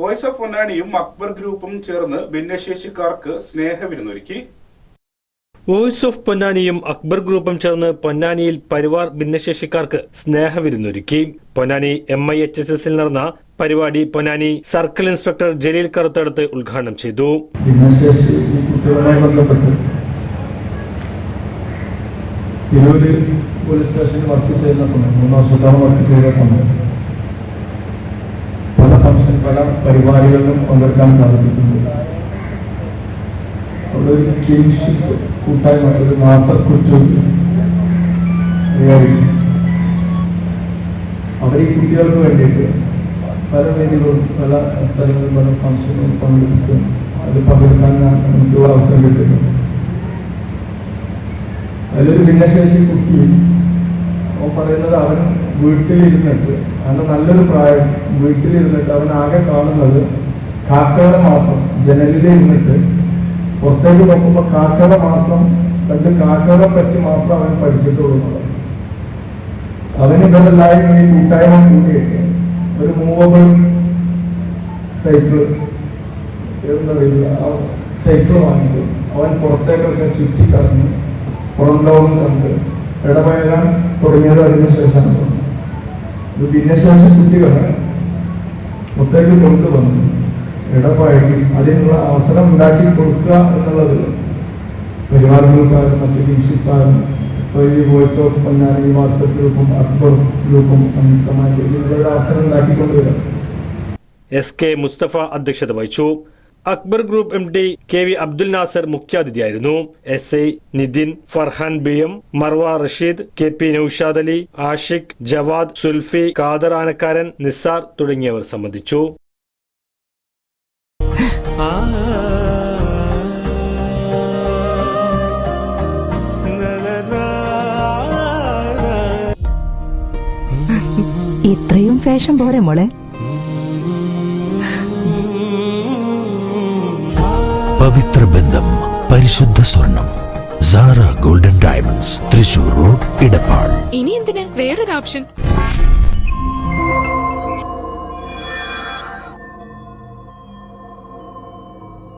Voice of പൊന്നാനിയും അക്ബർ ഗ്രൂപ്പും ചേർന്ന് ഭിന്നശേഷിക്കാർക്ക് സ്നേഹവിരുന്നൊരുക്കി. വോയിസ് ഓഫ് പൊന്നാനിയും അക്ബർ ഗ്രൂപ്പും ചേർന്ന് പൊന്നാനിയിൽ പരിവാർ ഭിന്നശേഷിക്കാർക്ക് സ്നേഹവിരുന്നൊരുക്കി. Ponnani M I H S എസിൽ നടന്ന പരിപാടി പൊന്നാനി സർക്കിൾ ഇൻസ്പെക്ടർ ജലീൽ കറുത്തടുത്ത് ഉദ്ഘാടനം ചെയ്തു. തിരൂര് പോലീസ് സ്റ്റേഷനിൽ വർക്ക് ചെയ്യുന്ന സമയം മൂന്ന് വർഷത്തോളം വർക്ക് ചെയ്ത സമയം പല പരിപാടികളിലും പങ്കെടുക്കാൻ സാധിച്ചിട്ടുണ്ട്. അവിടെ കൂട്ടായ്മ ഒരു മാസക്കുറ്റം അവർ കുട്ടികൾക്ക് വേണ്ടിയിട്ട് പല വേദികളും പല സ്ഥലങ്ങളിലും പല ഫംഗ്ഷനുകളും പങ്കെടുക്കും അത് പങ്കെടുക്കാൻ ഞാൻ- എനിക്ക് അവസരം കിട്ടുന്നു അതിലൊരു ഭിന്നശേഷി കുട്ടി പറയുന്നത് അവൻ വീട്ടിലിരുന്നിട്ട് അവന്റെ നല്ലൊരു പ്രായം വീട്ടിലിരുന്നിട്ട് അവൻ ആകെ കാണുന്നത് കാക്കകളെ മാത്രം ജനലിലിരുന്നിട്ട് പുറത്തേക്ക് നോക്കുമ്പോൾ കാക്കകളെ മാത്രം കണ്ട് കാക്കകളെ പറ്റി മാത്രം അവൻ പഠിച്ചിട്ടുള്ളൂ. അവന് ഇവരെല്ലാവരും ഈ കൂട്ടായ്മ കൂടിയിട്ട് ഒരു മൂവബിൾ സൈക്കിൾ എന്നറിയില്ല ആ സൈക്കിൾ വാങ്ങിയിട്ട് അവൻ പുറത്തേക്കൊക്കെ ചുറ്റിക്കറങ്ങി പുറം ലോകം കണ്ട് ഇടപഴകാൻ തുടങ്ങിയത് അതിന് ശേഷമാണ്. ഇത് ഭിന്നശേഷി കുട്ടികളെ പുറത്തേക്ക് കൊണ്ടുവന്ന് ഇടപഴകി അതിനുള്ള അവസരം ഉണ്ടാക്കി കൊടുക്കുക എന്നുള്ളത് പരിവാറുകൾക്കാരും മറ്റു വീക്ഷിക്കാരും ഇപ്പോൾ ഈ വോയിസ് ഓഫ് പൊന്നാനി വാട്സപ്പ് ഗ്രൂപ്പും അക്ബർ ഗ്രൂപ്പും സംയുക്തമായി ഇതിനുള്ള അവസരം ഉണ്ടാക്കിക്കൊണ്ടുവരാം. എസ് കെ മുസ്തഫ അധ്യക്ഷത വഹിച്ചു. Akbar group M D K V Abdul Nasar മുഖ്യാതിഥിയായിരുന്നു. S I Nithin Farhan B M Marva Rasheed K P Noushad Ali Ashiq Jawad Sulfi Khader ആനക്കാരൻ Nisar തുടങ്ങിയവർ സംബന്ധിച്ചു. ഇത്രയും ഫാഷൻ പോരെ മോളെ. പവിത്ര ബന്ധം പരിശുദ്ധ സ്വർണം Sara golden diamonds Thrissur road Edappal. ഇനി എന്തിനാ? വേറൊരു ഓപ്ഷൻ.